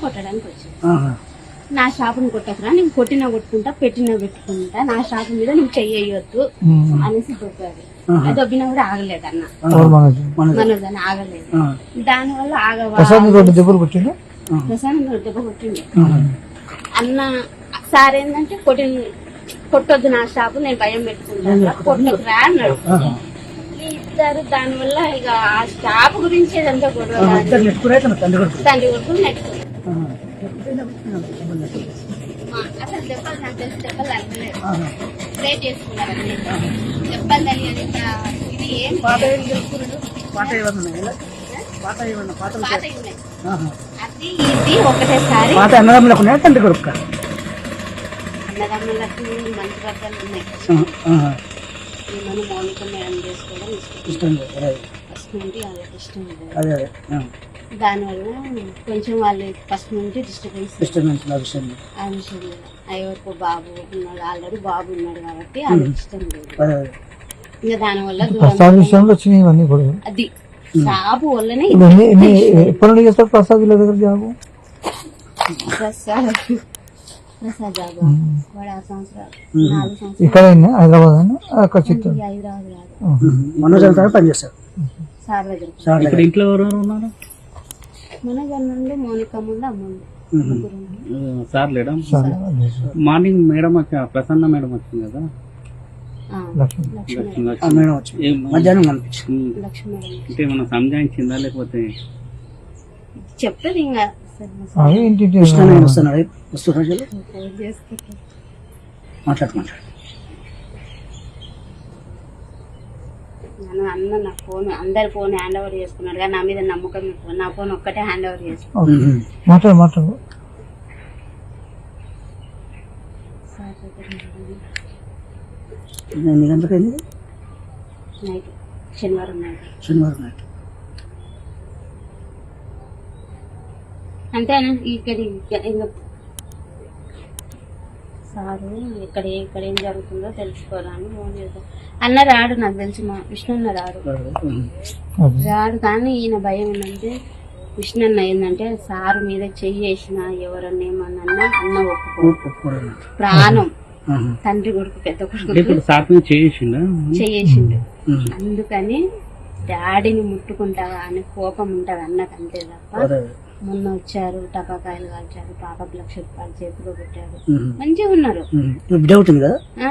కొట్టడానికి వచ్చాను. నా షాపుని కొట్టకురా నేను కొట్టినా కొట్టుకుంటా పెట్టినా పెట్టుకుంటా నా షాపు మీద నువ్వు చెయ్యొద్దు అనేసి అది దొబ్బినా కూడా ఆగలేదు అన్న మనోజ్? అని ఆగలేదు. దాని వల్ల ఆగవా? ప్రసాద్ రెండు దెబ్బలు కొట్టిండు? ప్రసాదం దెబ్బ కొట్టిండు. అన్న సార్ ఏంటంటే కొట్టి కొట్టొద్దు నా షాపు నేను భయం పెట్టుకుంటాను కొట్టకురా అన్నాడు. ఈ ఇద్దరు దాని వల్ల ఇక ఆ షాప్ గురించి ఏదంతా గొడవ తండ్రి కొడుకు తండ్రి కొడుకు. అసలు దెబ్బలు నాకు తెలిసి దెబ్బలు తగ్గలేదు ఆహా. ప్రే చేసుకున్నారు. దెబ్బలు ఇది ఏం పాత. అది ఇది ఒకటేసారి. పాత అన్నదమ్ములకు తండ్రి కొడుకు అన్నదమ్ములకు మంచి వర్గాలు ఉన్నాయి. ఆహా. మనం మౌలిక మేడం చేసుకోవడం ఇష్టం. ఫస్ట్ నుండి వాళ్ళకి ఇష్టం అదే అదే. దానివల్ల కొంచెం వాళ్ళు ఫస్ట్ నుండి డిస్టర్బెన్స్ డిస్టర్బెన్స్ ఆ విషయం ఆ విషయం మీద ఎవరికో బాబు ఉన్నాడు. ఆల్రెడీ బాబు ఉన్నాడు కాబట్టి ఇష్టం లేదు. ఇంకా దానివల్ల ప్రసాద్ విషయంలో వచ్చినాయి ఇవన్నీ కూడా. అది. వల్లనే ఎప్పటి నుండి చేస్తారు ప్రసాద్ దగ్గర జాబు? ప్రసాద్. ప్రసాద్ బాబు వాడు ఆరు సంవత్సరాలు నాలుగు సంవత్సరాలు ఇక్కడ హైదరాబాద్ అని అక్కడ చిత్తూరు? హైదరాబాద్ మనోజ్ అంతా పనిచేస్తారు సార్ దగ్గర. సార్ ఇప్పుడు ఇంట్లో ఎవరెవరు ఉన్నారు? మౌనిక ముందు సార్ లేడా? మార్నింగ్ మేడం వచ్చా ప్రసన్న మేడం వచ్చింది కదా? మేడం. మధ్యాహ్నం కనిపించింది. లక్ష్మీ అంటే మనం సంజాయించిందా లేకపోతే? చెప్తుంది ఇంకా సరే, అవి ఇంటి కృష్ణ నేను వస్తున్నాడు. వస్తు రోజులు ఫోన్ చేస్తే మాట్లాడు మాట్లాడు. నన్ను అన్న నా ఫోన్ అందరి ఫోన్ హ్యాండ్ ఓవర్ చేసుకున్నాడు కానీ నా మీద నమ్మకం నా ఫోన్ ఒక్కటే హ్యాండ్ ఓవర్ చేసుకున్నాడు. మాట్లాడు. ఎన్ని గంటలకు శనివారం నైట్. శనివారం నైట్. అంతేనా? ఇక్కడ ఇంకా సారు ఇక్కడ ఇక్కడ ఏం జరుగుతుందో తెలుసుకోరాని ఫోన్ చేద్దాం అన్న రాడు నాకు తెలిసి మా విష్ణున్న రాడు. అది. రాడు కానీ ఈయన భయం ఏంటంటే విష్ణున్న ఏంటంటే సారు మీద చెయ్యి వేసిన ఎవరన్నా ఏమన్నా అన్న ఒప్పుకో ప్రాణం. తండ్రి కొడుకు పెద్ద కొడుకు ఉహు. అందుకని డాడీని ముట్టుకుంటావా అని కోపం ఉంటది అన్నకు అంతే తప్ప మొన్న వచ్చారు టపాకాయలు కాల్చారు పాపకు లక్ష రూపాయలు చేతిలో పెట్టారు. మంచిగా ఉన్నారు. బిడ్డ అవుతుంది కదా? ఆ,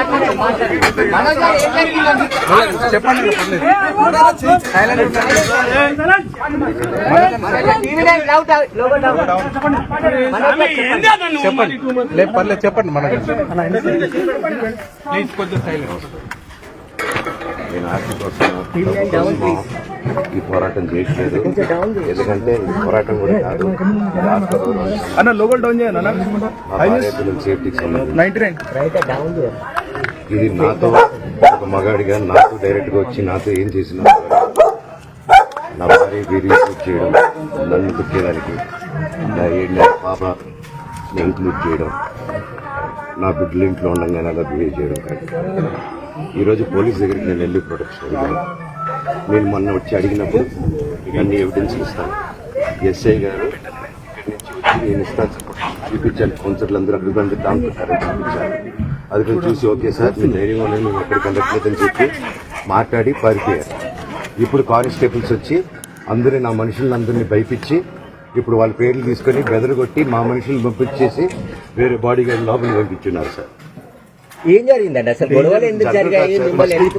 చెప్పండి. జన- లేదు పర్లేదు చెప్పండి మనకి నేను ఆర్థిక కోసం ఈ పోరాటం చేయట్లేదు ఎందుకంటే ఈ పోరాటం కూడా కాదు అన్న లోగల్ డౌన్ చేయండి అన్న సేఫ్టీకి సంబంధించి నైన్టీ నైన్ ఇది నాతో ఒక మగాడిగా నాతో డైరెక్ట్గా వచ్చి నాతో ఏం చేసిన నా భార్య రిలీజ్ చేయడం నన్ను కుట్టేదానికి నా ఏడు నెలల పాప ఇంక్లూడ్ చేయడం నా బిడ్డలు ఇంట్లో ఉండగానే అలా బిహేవ్ చేయడం కాదు. ఈరోజు పోలీస్ దగ్గరికి నేను వెళ్ళి ప్రొటెక్షన్ అడిగాను. నేను మొన్న వచ్చి అడిగినప్పుడు అన్ని ఎవిడెన్స్ ఇస్తాను. ఎస్ఐ గారు నేను ఇస్తాను. చూపించాను. కౌన్సిలర్లు అందరూ అభిబంధి దాంట్లో చూపించాను అది కూడా చూసి ఓకే సార్ మీ ధైర్యం అనేది మేము ఎక్కడికి వెళ్ళట్లేదని చెప్పి మాట్లాడి పారిపోయారు ఇప్పుడు కానిస్టేబుల్స్ వచ్చి అందరి నా మనుషులందరినీ భయపించి ఇప్పుడు వాళ్ళ పేర్లు తీసుకొని బెదరగొట్టి మా మనుషులను పంపించేసి వేరే బాడీ గార్డ్ లోపలికి పంపించున్నారు సార్. ఏం జరిగిందండి? అసలు గొడవలు ఎందుకు జరిగాయి?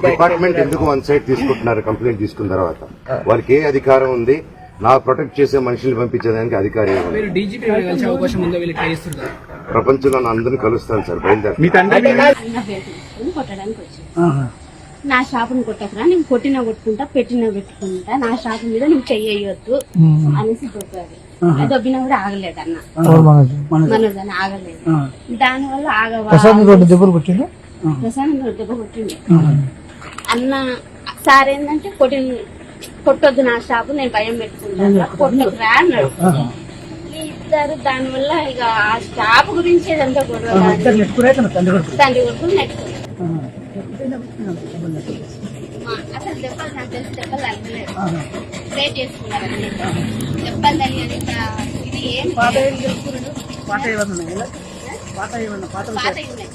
డిపార్ట్మెంట్ ఎందుకు వన్ సైడ్ తీసుకుంటున్నారు? కంప్లైంట్ తీసుకున్న తర్వాత. వారికి ఏ అధికారం ఉంది? నా ప్రొటెక్ట్ చేసే మనుషుల్ని పంపించేదానికి అధికారి ప్రపంచంలో అందరిని కలుస్తాను సార్ బయలుదేరి కొట్టడానికి వచ్చాను. నా షాపుని కొట్టకరా నేను కొట్టినా కొట్టుకుంటా పెట్టినా పెట్టుకుంటా నా షాపు మీద నువ్వు చెయ్యొద్దు అనేసి దొబ్బాడు అది దొబ్బినా కూడా ఆగలేదు అన్న మనోజ్ అని ఆగలేదు. దానివల్ల ఆగవా ప్రసాద్ రెండు దెబ్బలు కొట్టిండు? ప్రసాదం దెబ్బ కొట్టిండు. అన్న సార్ ఏంటంటే కొట్టి కొట్టొద్దు నా షాపు నేను భయం పెట్టుకుంటాను. కొట్టకురా అన్నాడు. ఇద్దరు దానివల్ల ఇక ఆ షాప్ గురించి ఏదంతా గొడవ తండ్రి కొడుకు అసలు దెబ్బలు నాకు తెలిసి దెబ్బలు తగ్గలేదు ప్రే చేసుకున్నారు అన్ని. దెబ్బలు తగినంత ఇది ఏం పాత ఏమన్నా ఇలా? ఏమన్నా ఉన్నాయి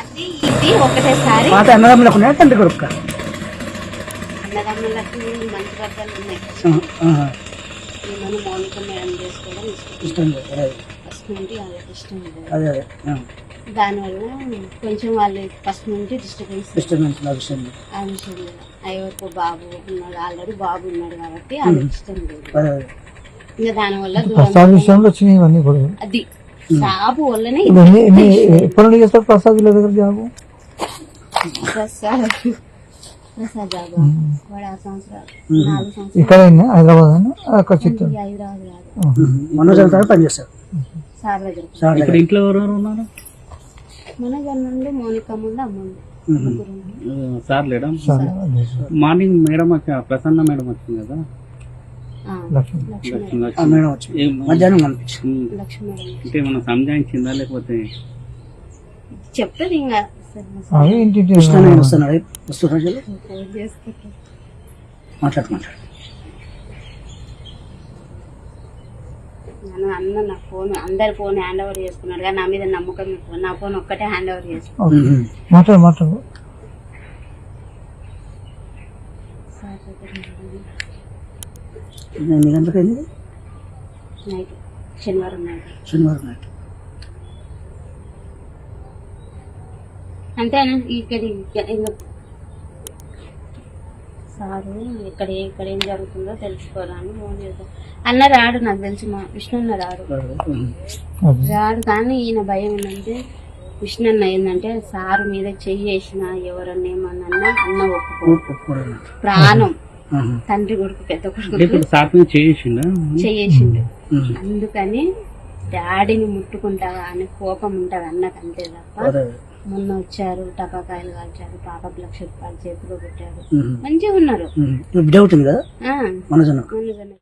అది ఇది ఒకటేసారి. అన్నదమ్ములకు ఉన్నాయా తండ్రి కొడుకు అన్నదమ్ములకు మంచి బద్దలు ఉన్నాయి. నేను మౌనిక చేసుకోవడం ఇష్టం? అదే. ఫస్ట్ నుండి ఇష్టం అదే అదే. ఆ. దానివల్ల కొంచెం వాళ్ళు ఫస్ట్ నుండి డిస్టర్బెన్స్ డిస్టర్బెన్స్. ఆ విషయం అయ్యో బాబు ఉన్నాడు. ఆల్రెడీ బాబు ఉన్నాడు కాబట్టి వాళ్ళకి ఇష్టం లేదు. అదే అదే. ఇంకా దానివల్ల ప్రసాద్ దూరం విషయంలో వచ్చినాయి ఇవన్నీ కూడా అది వల్లనే ఎప్పటి నుండి చేస్తారు ప్రసాద్ దగ్గర జాబు? ప్రసాద్ ఇక్కడ హైదరాబాద్ అక్కడ చిత్తూరు? మనోజ్ అంతా పనిచేస్తారు. ఇంట్లో ఎవరెవరు ఉన్నారు? సార్ లేడా? సరే మార్నింగ్ మేడం వచ్చా ప్రసన్న మేడం వచ్చింది కదా? అంటే మనం సంజాయించిందా లేకపోతే? చెప్తుంది ఇంకా. సరే, అవి ఇంటి కృష్ణ నేను వస్తున్నాడు. వస్తున్నా సరే, చేసుకుంటా. మాట్లాడు మాట్లాడు. నన్ను అన్న నా ఫోన్ అందరి ఫోన్ హ్యాండ్ ఓవర్ చేసుకున్నాడు కానీ నా మీద నమ్మకం నా ఫోన్ ఒక్కటే హ్యాండ్ ఓవర్ చేసుకున్నాడు మాట్లాడు ఎన్ని గంటలకు నైట్. శనివారం నైట్. శనివారం నైట్. అంతేనా? ఇక్కడ ఇంకా సారు ఇక్కడ ఇక్కడ ఏం జరుగుతుందో తెలుసుకోరాని ఫోన్ చేద్దాం అన్న రాడు నాకు తెలిసి మా విష్ణు అన్న రాడు. రాడు కానీ ఈయన భయం ఏంటంటే విష్ణు అన్న ఏంటంటే సారు మీద చెయ్యి వేసిన ఎవరన్నా ఏమన్నా అన్న ఒప్పుకో ప్రాణం. తండ్రి కొడుకు పెద్ద కొడుకు చెయ్యేసిండు. అందుకని డాడీని ముట్టుకుంటావా అని కోపం ఉంటది అన్నకు అంతే తప్ప మొన్న వచ్చారు టపాకాయలు కాల్చారు పాపకు లక్ష రూపాయలు చేతిలో పెట్టారు. మంచిగా ఉన్నారు. డౌట్ ఉంది కదా? ఆ,